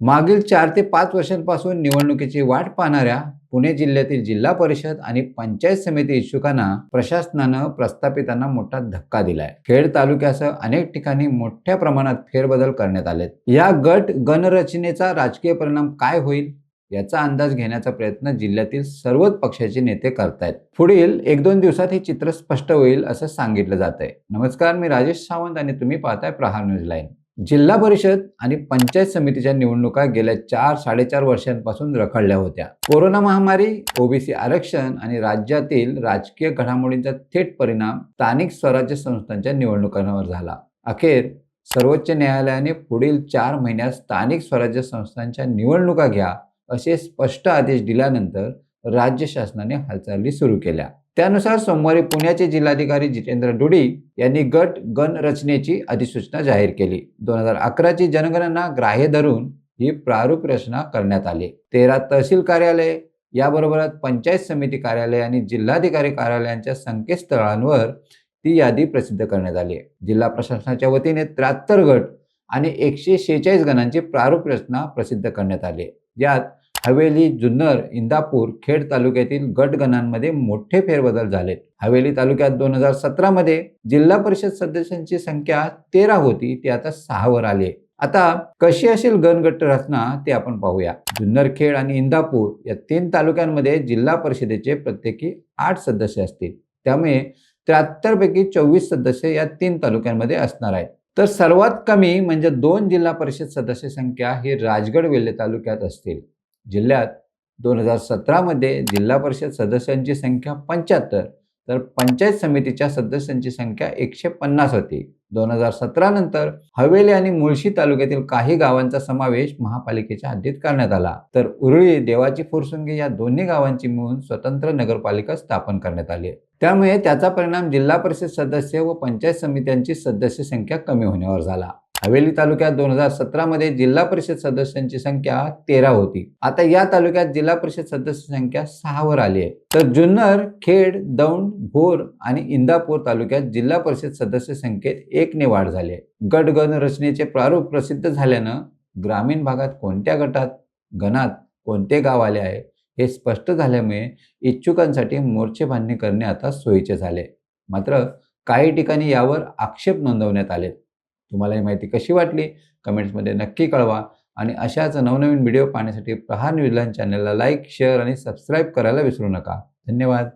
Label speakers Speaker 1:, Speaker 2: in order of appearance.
Speaker 1: मागील चार ते पाच वर्षांपासून निवडणुकीची वाट पाहणाऱ्या पुणे जिल्ह्यातील जिल्हा परिषद आणि पंचायत समिती इच्छुकांना प्रशासनानं प्रस्थापितांना मोठा धक्का दिलाय. खेड तालुक्यासह अनेक ठिकाणी मोठ्या प्रमाणात फेरबदल करण्यात आलेत. या गट गणरचनेचा राजकीय परिणाम काय होईल याचा अंदाज घेण्याचा प्रयत्न जिल्ह्यातील सर्वच पक्षाचे नेते करतायत. पुढील एक दोन दिवसात हे चित्र स्पष्ट होईल असं सांगितलं जात आहे नमस्कार मी राजेश सावंत आणि तुम्ही पाहताय प्रहार न्यूज लाईन. जिल्हा परिषद आणि पंचायत समितीच्या निवडणुका गेल्या चार साडेचार वर्षांपासून रखडल्या होत्या. कोरोना महामारी ओबीसी आरक्षण आणि राज्यातील राजकीय घडामोडींचा थेट परिणाम स्थानिक स्वराज्य संस्थांच्या निवडणुकांवर झाला. अखेर सर्वोच्च न्यायालयाने पुढील चार महिन्यात स्थानिक स्वराज्य संस्थांच्या निवडणुका घ्या असे स्पष्ट आदेश दिल्यानंतर राज्य शासनाने हालचाली सुरू केल्या. त्यानुसार सोमवारी पुण्याचे जिल्हाधिकारी जितेंद्र डुडी यांनी गट गण रचनेची अधिसूचना जाहीर केली. दोन हजार अकराची जनगणना ग्राह्य धरून ही प्रारूप रचना करण्यात आली. तेरा तहसील कार्यालय याबरोबरच पंचायत समिती कार्यालय आणि जिल्हाधिकारी कार्यालयांच्या संकेतस्थळांवर ती यादी प्रसिद्ध करण्यात आली. जिल्हा प्रशासनाच्या वतीने त्र्याहत्तर गट आणि एकशे शेहेचाळीस गणांची प्रारूप रचना प्रसिद्ध करण्यात आली. यात हवेली जुन्नर इंदापूर खेड तालुक्यातील गटगणांमध्ये मोठे फेरबदल झाले. हवेली तालुक्यात दोन हजार सतरामध्ये जिल्हा परिषद सदस्यांची संख्या तेरा होती ती आता सहावर आली आता कशी असेल गणगट रचना ते आपण पाहूया. जुन्नर खेड आणि इंदापूर या तीन तालुक्यांमध्ये जिल्हा परिषदेचे प्रत्येकी आठ सदस्य असतील. त्यामुळे त्र्याहत्तर पैकी चोवीस सदस्य या तीन तालुक्यांमध्ये असणार आहेत. तर सर्वात कमी म्हणजे दोन जिल्हा परिषद सदस्य संख्या ही राजगड वेल्हे तालुक्यात असतील. जिल्ह्यात दोन हजार सतरामध्ये जिल्हा परिषद सदस्यांची संख्या पंच्याहत्तर तर पंचायत समितीच्या सदस्यांची संख्या एकशे पन्नास होती. दोन हजार सतरा नंतर हवेली आणि मुळशी तालुक्यातील काही गावांचा समावेश महापालिकेच्या हद्दीत करण्यात आला. तर उरळी देवाची फुरसुंगी या दोन्ही गावांची मिळून स्वतंत्र नगरपालिका स्थापन करण्यात आली. त्यामुळे त्याचा परिणाम जिल्हा परिषद सदस्य व पंचायत समित्यांची सदस्य संख्या कमी होण्यावर झाला. हवेली तालुक्यात दोन हजार सतरामध्ये जिल्हा परिषद सदस्यांची संख्या तेरा होती. आता या तालुक्यात जिल्हा परिषद सदस्य संख्या सहावर आली आहे. तर जुन्नर खेड दौंड भोर आणि इंदापूर तालुक्यात जिल्हा परिषद सदस्य संख्येत एकने वाढ झाली आहे. गट गण रचनेचे प्रारूप प्रसिद्ध झाल्यानं ग्रामीण भागात कोणत्या गटात गणात कोणते गाव आले आहे हे स्पष्ट झाल्यामुळे इच्छुकांसाठी मोर्चे बांधणी करणे आता सोयीचे झाले. मात्र काही ठिकाणी यावर आक्षेप नोंदवण्यात आले तुम्हाला ही माहिती कशी वाटली? कमेंट्समध्ये नक्की कळवा. आणि अशाच नवनवीन व्हिडिओ पाहण्यासाठी प्रहार न्यूजलँड चॅनलला लाईक शेअर आणि सबस्क्राईब करायला विसरू नका. धन्यवाद.